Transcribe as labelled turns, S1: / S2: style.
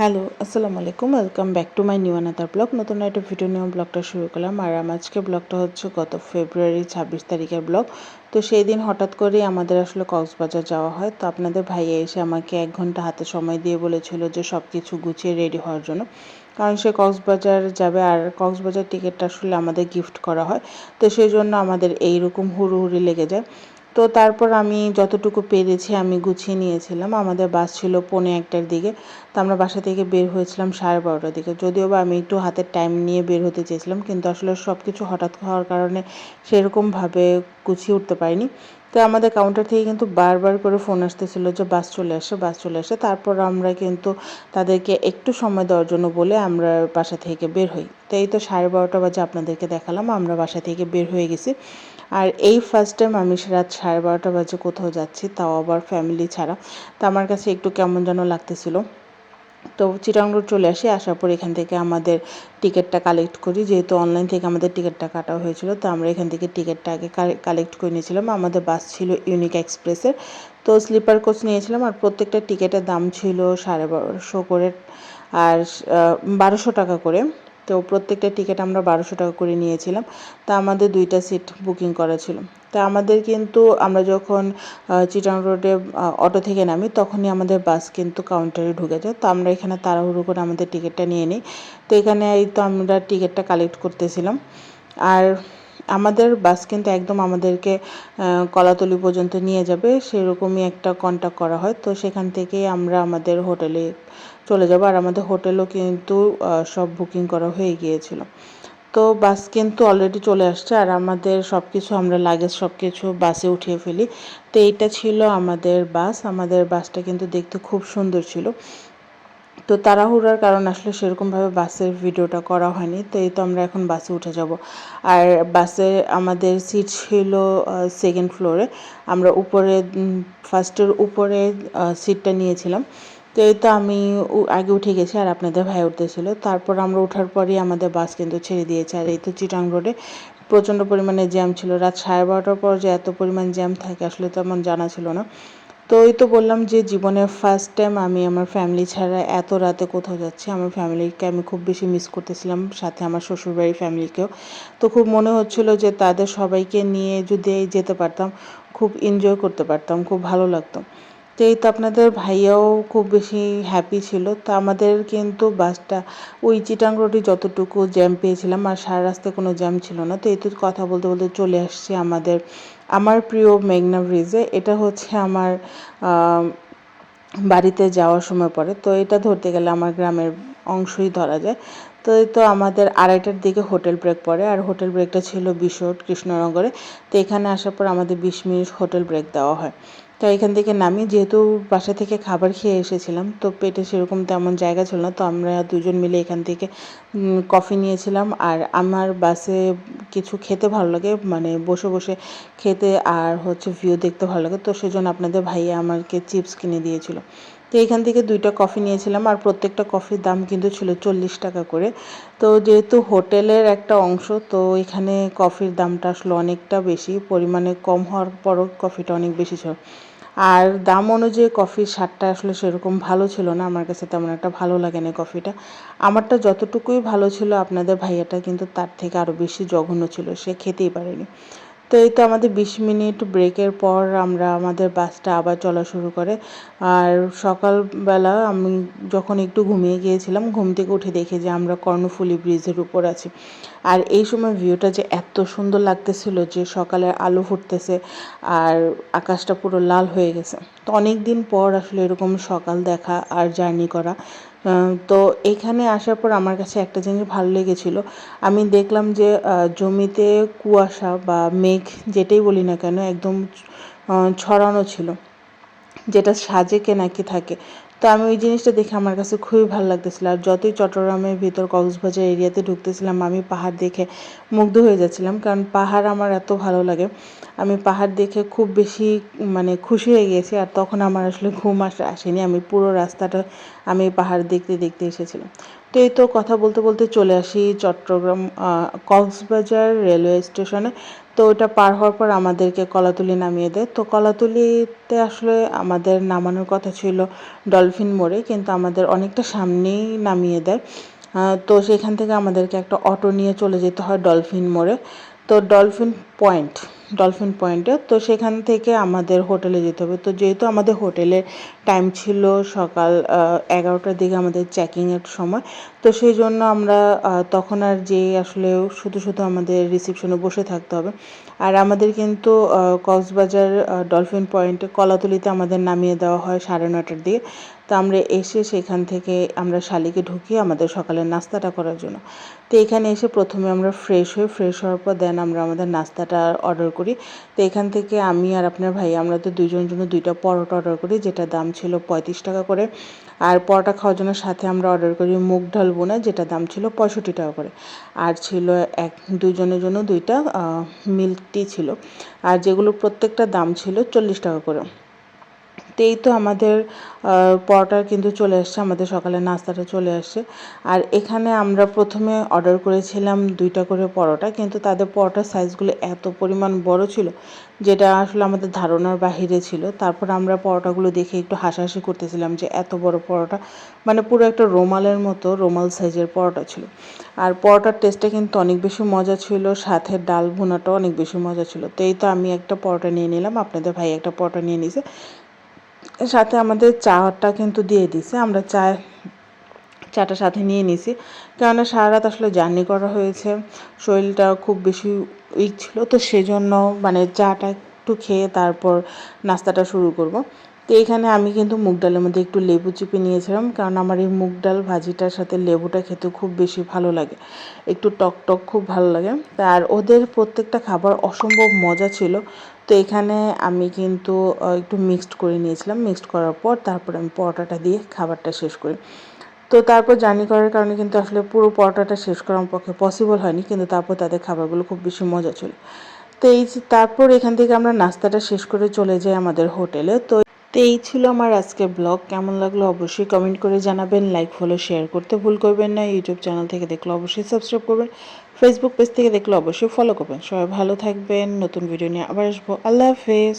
S1: Hello, আসসালামু আলাইকুম। Welcome back to my new another blog নতুন একটা ভিডিও নিয়ে ব্লগটা শুরু করলাম। আর আজকে ব্লগটা হচ্ছে গত ফেব্রুয়ারি ছাব্বিশ তারিখের ব্লগ তো সেই দিন হঠাৎ করেই আমাদের আসলে কক্সবাজার যাওয়া হয়। তো আপনাদের ভাইয়া এসে আমাকে এক ঘণ্টা হাতে সময় দিয়ে বলেছিল যে সব কিছু গুছিয়ে রেডি হওয়ার জন্য। কারণ সে কক্সবাজার যাবে আর কক্সবাজার টিকিটটা আসলে আমাদের গিফট করা হয়। তো সেই জন্য আমাদের এইরকম হুড়ুহুড়ি লেগে যায়। তো তারপর আমি যতটুকু পেরেছি আমি গুছিয়ে নিয়েছিলাম। আমাদের বাস ছিল পৌনে একটার দিকে। তো আমরা বাসা থেকে বের হয়েছিলাম সাড়ে বারোটার দিকে। যদিও বা আমি একটু হাতের টাইম নিয়ে বের হতে চেয়েছিলাম, কিন্তু আসলে সব কিছু হঠাৎ হওয়ার কারণে সেরকমভাবে গুছিয়ে উঠতে পারিনি। তো আমাদের কাউন্টার থেকে কিন্তু বারবার করে ফোন আসতেছিল যে, বাস চলে আসে, বাস চলে আসে। তারপর আমরা কিন্তু তাদেরকে একটু সময় দেওয়ার জন্য বলে আমরা বাসা থেকে বের হই। তো এই তো সাড়ে বারোটা বাজে আপনাদেরকে দেখালাম। আমরা বাসা থেকে বের হয়ে গেছি। আর এই ফার্স্ট টাইম আমি রাত সাড়ে বারোটা বাজে কোথাও যাচ্ছি, তাও আবার ফ্যামিলি ছাড়া। তা আমার কাছে একটু কেমন যেন লাগতেছিল। তো চিটাং রোড চলে আসি, আসার পর এখান থেকে আমাদের টিকিটটা কালেক্ট করি। যেহেতু অনলাইন থেকে আমাদের টিকিটটা কাটা হয়েছিল, তো আমরা এখান থেকে টিকিটটা আগে কালেক্ট করে নিয়েছিলাম। আমাদের বাস ছিল ইউনিক এক্সপ্রেসের তো স্লিপার কোচ নিয়েছিলাম আর প্রত্যেকটা টিকিটের দাম ছিল সাড়ে বারোশো করে। আর বারোশো টাকা করে। তো প্রত্যেকটা টিকিট আমরা বারোশো টাকা করে নিয়েছিলাম। তা আমাদের দুইটা সিট বুকিং করা ছিল। তা আমাদের কিন্তু আমরা যখন চিটাং রোডে অটো থেকে নামি, তখনই আমাদের বাস কিন্তু কাউন্টারে ঢুকে যায়। তো আমরা এখানে তাড়াহুড়ো করে আমাদের টিকিটটা নিয়ে নিই। তো এখানে এই তো আমরা টিকিটটা কালেক্ট করতেছিলাম। আর আমাদের বাস কিন্তু একদম আমাদেরকে কলাতলি পর্যন্ত নিয়ে যাবে। সেরকমই একটা কন্ট্যাক্ট করা হয়। তো সেখান থেকেই আমরা আমাদের হোটেলে চলে যাব। আর আমাদের হোটেলও কিন্তু সব বুকিং করা হয়ে গিয়েছিল। তো বাস কিন্তু অলরেডি চলে আসছে। আর আমাদের সব কিছু আমরা লাগেজ সব কিছু বাসে উঠিয়ে ফেলি। তো এইটা ছিল আমাদের বাস আমাদের বাসটা কিন্তু দেখতে খুব সুন্দর ছিল। তো তাড়াহুড়ার কারণ আসলে সেরকমভাবে বাসের ভিডিওটা করা হয়নি। তো এই তো আমরা এখন বাসে উঠে যাব। আর বাসে আমাদের সিট ছিল সেকেন্ড ফ্লোরে আমরা উপরে ফার্স্টের উপরে সিটটা নিয়েছিলাম। তো এই তো আমি আগে উঠে গেছি আর আপনাদের ভাই উঠতেছিল। তারপর আমরা ওঠার পরই আমাদের বাস কিন্তু ছেড়ে দিয়েছে। আর এই তো চিটাং রোডে প্রচণ্ড পরিমাণে জ্যাম ছিল। রাত সাড়ে বারোটার পর যে এত পরিমাণ জ্যাম থাকে আসলে তো তেমন জানা ছিল না। তো ওই তো বললাম যে জীবনের ফার্স্ট টাইম আমি আমার ফ্যামিলি ছাড়া এত রাতে কোথাও যাচ্ছি। আমার ফ্যামিলিকে আমি খুব বেশি মিস করতেছিলাম, সাথে আমার শ্বশুরবাড়ির ফ্যামিলিকেও তো খুব মনে হচ্ছিল যে তাদের সবাইকে নিয়ে যদি যেতে পারতাম, খুব এনজয় করতে পারতাম, খুব ভালো লাগতো। তো এই তো আপনাদের ভাইয়াও খুব বেশি হ্যাপি ছিল। তো আমাদের কিন্তু বাসটা, ওই চিটাং রোডে যতটুকু জ্যাম পেয়েছিলাম, আর সারা রাস্তায় কোনো জ্যাম ছিল না। তো এই তো কথা বলতে বলতে চলে আসছি আমাদের, আমার প্রিয় মেঘনা ব্রিজে এটা হচ্ছে আমার বাড়িতে যাওয়ার সময় পড়ে। তো এটা ধরতে গেলে আমার গ্রামের অংশই ধরা যায়। তো এই তো আমাদের আড়াইটার দিকে হোটেল ব্রেক পড়ে, আর হোটেল ব্রেকটা ছিল বিশোট কৃষ্ণনগরে। তো এখানে আসার পর আমাদের বিশ মিনিট হোটেল ব্রেক দেওয়া হয়। তো এখান থেকে নামি, যেহেতু বাসা থেকে খাবার খেয়ে এসেছিলাম, তো পেটে সেরকম তেমন জায়গা ছিল না, তো আমরা দুজন মিলে এখান থেকে কফি নিয়েছিলাম। আর আমার বাসে কিছু খেতে ভালো লাগে মানে বসে বসে খেতে আর হচ্ছে ভিউ দেখতে ভালো লাগে, তো সেজন্য আপনাদের ভাইয়া আমাকে চিপস কিনে দিয়েছিল। তো এখান থেকে দুইটা কফি নিয়েছিলাম, আর প্রত্যেকটা কফির দাম কিন্তু ছিল চল্লিশ টাকা করে। তো যেহেতু হোটেলের একটা অংশ, তো এখানে কফির দামটা আসলে অনেকটা বেশি, পরিমাণে কম হওয়ার পরও কফিটা অনেক বেশি ছিল। আর দাম অনুযায়ী কফির স্বাদটা আসলে সেরকম ভালো ছিল না। আমার কাছে তেমন একটা ভালো লাগে না কফিটা। আমারটা যতটুকুই ভালো ছিল, আপনাদের ভাইয়াটা কিন্তু তার থেকে আরও বেশি জঘন্য ছিল, সে খেতেই পারেনি। তো এই তো আমাদের বিশ মিনিট ব্রেকের পর আমরা আমাদের বাসটা আবার চলা শুরু করে। আর সকালবেলা আমি যখন একটু ঘুমিয়ে গিয়েছিলাম, ঘুম থেকে উঠে দেখি যে আমরা কর্ণফুলি ব্রিজের উপর আছি। আর এই সময় ভিউটা যে এত সুন্দর লাগতেছিল যে সকালে আলো ফুটতেছে আর আকাশটা পুরো লাল হয়ে গেছে। তো অনেক দিন পর আসলে এরকম সকাল দেখা আর জার্নি করা। তো এখানে আসার পর আমার কাছে একটা জিনিস ভালো লেগেছিলো। আমি দেখলাম যে জমিতে কুয়াশা বা মেঘ যেটাই বলি না কেন, একদম ছড়ানো ছিল, যেটা সাজেকে নাকি থাকে। তো আমি ওই জিনিসটা দেখে আমার কাছে খুবই ভালো লাগতেছিল। আর যতই চট্টগ্রামের ভিতর কক্সবাজার এরিয়াতে ঢুকতেছিলাম, আমি পাহাড় দেখে মুগ্ধ হয়ে যাচ্ছিলাম, কারণ পাহাড় আমার এত ভালো লাগে। আমি পাহাড় দেখে খুব বেশি মানে খুশি হয়ে গিয়েছি আর তখন আমার আসলে ঘুম আসে আসেনি। আমি পুরো রাস্তাটা আমি পাহাড় দেখতে দেখতে এসেছিলাম। তো এই তো কথা বলতে বলতে চলে আসি চট্টগ্রাম কক্সবাজার রেলওয়ে স্টেশনে। তো ওটা পার হওয়ার পর আমাদেরকে কলাতুলি নামিয়ে দেয়। তো কলাতুলিতে আসলে আমাদের নামানোর কথা ছিল ডলফিন মোড়ে, কিন্তু আমাদের অনেকটা সামনেই নামিয়ে দেয়। তো সেখান থেকে আমাদেরকে একটা অটো নিয়ে চলে যেতে হয় ডলফিন মোড়ে। তো ডলফিন পয়েন্ট ডলফিন পয়েন্টে তো সেখান থেকে আমাদের হোটেলে যেতে হবে। তো যেহেতু আমাদের হোটেলের টাইম ছিল সকাল এগারোটার দিকে আমাদের চেকিংয়ের সময়, তো সেই জন্য আমরা তখন আর যে আসলে শুধু শুধু আমাদের রিসেপশনে বসে থাকতে হবে। আর আমাদের কিন্তু কক্সবাজার ডলফিন পয়েন্টে কলাতলিতে আমাদের নামিয়ে দেওয়া হয় সাড়ে নটার দিকে। তো আমরা এসে সেখান থেকে আমরা শালিকে ঢুকিয়ে আমাদের সকালের নাস্তাটা করার জন্য। তো এখানে এসে প্রথমে আমরা ফ্রেশ হই ফ্রেশ হওয়ার পর দেন আমরা আমাদের নাস্তাটা অর্ডার করি। তো এখান থেকে আমি আর আপনার ভাই, আমরা তো দুইজন জন্য দুইটা পরোটা অর্ডার করি, যেটা দাম ছিল পঁয়ত্রিশ টাকা করে। আর পরোটা খাওয়ার জন্য সাথে আমরা অর্ডার করি মুগ ডাল বোনা, যেটা দাম ছিল পঁয়ষট্টি টাকা করে। আর ছিল এক, দুইজনের জন্য দুইটা মিল্ক টি ছিল। আর যেগুলো প্রত্যেকটা দাম ছিল চল্লিশ টাকা করে। তো তো আমাদের পরোটা কিন্তু চলে আসছে, আমাদের সকালে নাস্তাটা চলে আসছে। আর এখানে আমরা প্রথমে অর্ডার করেছিলাম দুইটা করে পরোটা, কিন্তু তাদের পরোটার সাইজগুলো এত পরিমাণ বড় ছিল, যেটা আসলে আমাদের ধারণার বাহিরে ছিল। তারপর আমরা পরোটাগুলো দেখে একটু হাসাহাসি করতেছিলাম যে এত বড় পরোটা মানে পুরো একটা রোমালের মতো, রোমাল সাইজের পরোটা ছিল। আর পরোটার টেস্টটা কিন্তু অনেক বেশি মজা ছিল, সাথে ডাল ভুনাটাও অনেক বেশি মজা ছিল। তো এই তো আমি একটা পরোটা নিয়ে নিলাম, আপনাদের ভাই একটা পরোটা নিয়ে নিছে। সাথে আমাদের চাটা কিন্তু দিয়ে দিছে। আমরা চা চাটা সাথে নিয়ে নিছি। কেননা সারা রাত আসলে জার্নি করা হয়েছে। শরীরটা খুব বেশি উইক ছিল। তো সেজন্য মানে চাটা একটু খেয়ে তারপর নাস্তাটা শুরু করব। তো এখানে আমি কিন্তু মুগ ডালের মধ্যে একটু লেবু চিপে নিয়েছিলাম। কারণ আমার এই মুগ ডাল ভাজিটার সাথে লেবুটা খেতে খুব বেশি ভালো লাগে। একটু টক টক খুব ভালো লাগে। আর ওদের প্রত্যেকটা খাবার অসম্ভব মজা ছিল। তো এখানে আমি কিন্তু একটু মিক্সড করে নিয়েছিলাম। মিক্সড করার পর তারপর আমি পরোটাটা দিয়ে খাবারটা শেষ করি। তো তারপর জার্নি করার কারণে কিন্তু আসলে পুরো পরোটাটা শেষ করার পক্ষে পসিবল হয়নি, কিন্তু তারপর তাদের খাবারগুলো খুব বেশি মজা ছিল। তো এই তারপর এখান থেকে আমরা নাস্তাটা শেষ করে চলে যাই আমাদের হোটেলে। তো তো এই ছিল আমার আজকে ব্লগ কেমন লাগল অবশ্যই কমেন্ট করে জানাবেন। লাইক ফলো শেয়ার করতে ভুল করবেন না। ইউটিউব চ্যানেল থেকে দেখলে অবশ্যই সাবস্ক্রাইব করবেন। ফেসবুক পেজ থেকে দেখলে অবশ্যই ফলো করবেন। সবাই ভালো থাকবেন, নতুন ভিডিও নিয়ে আবার আসব। আল্লাহ হাফেজ।